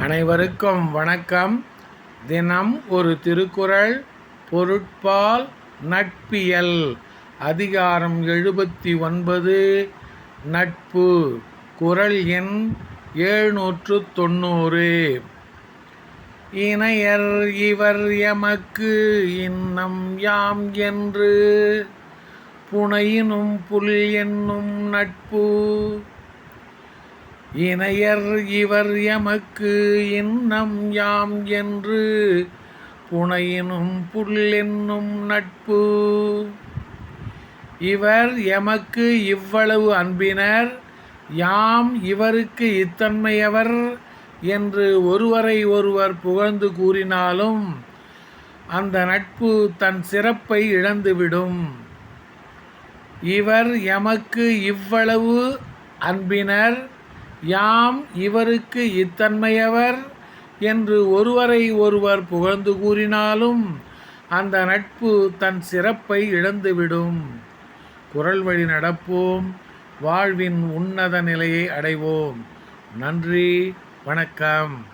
அனைவருக்கும் வணக்கம். தினம் ஒரு திருக்குறள் பொருட்பால் நட்பியல். அதிகாரம் எழுபத்தி ஒன்பது நட்பு. குறள் எண் எழுநூற்று தொண்ணூறு இணையர் இவர் எமக்கு இன்னம் யாம் என்று. புனையினும் புல் என்னும் நட்பு. இணையர் இவர் எமக்கு இன்னம் யாம் என்று புனையினும் புல்லென்னும் நட்பு. இவர் எமக்கு இவ்வளவு அன்பினர் யாம் இவருக்கு இத்தன்மையவர் என்று ஒருவரை ஒருவர் புகழ்ந்து கூறினாலும் அந்த நட்பு தன் சிறப்பை இழந்துவிடும். இவர் எமக்கு இவ்வளவு அன்பினர் யாம் இவருக்கு இத்தன்மையவர்? என்று ஒருவரை ஒருவர் புகழ்ந்து கூறினாலும் அந்த நட்பு தன் சிறப்பை இழந்துவிடும். குரல் வழி நடப்போம். வாழ்வின் உன்னத நிலையை அடைவோம். நன்றி. வணக்கம்.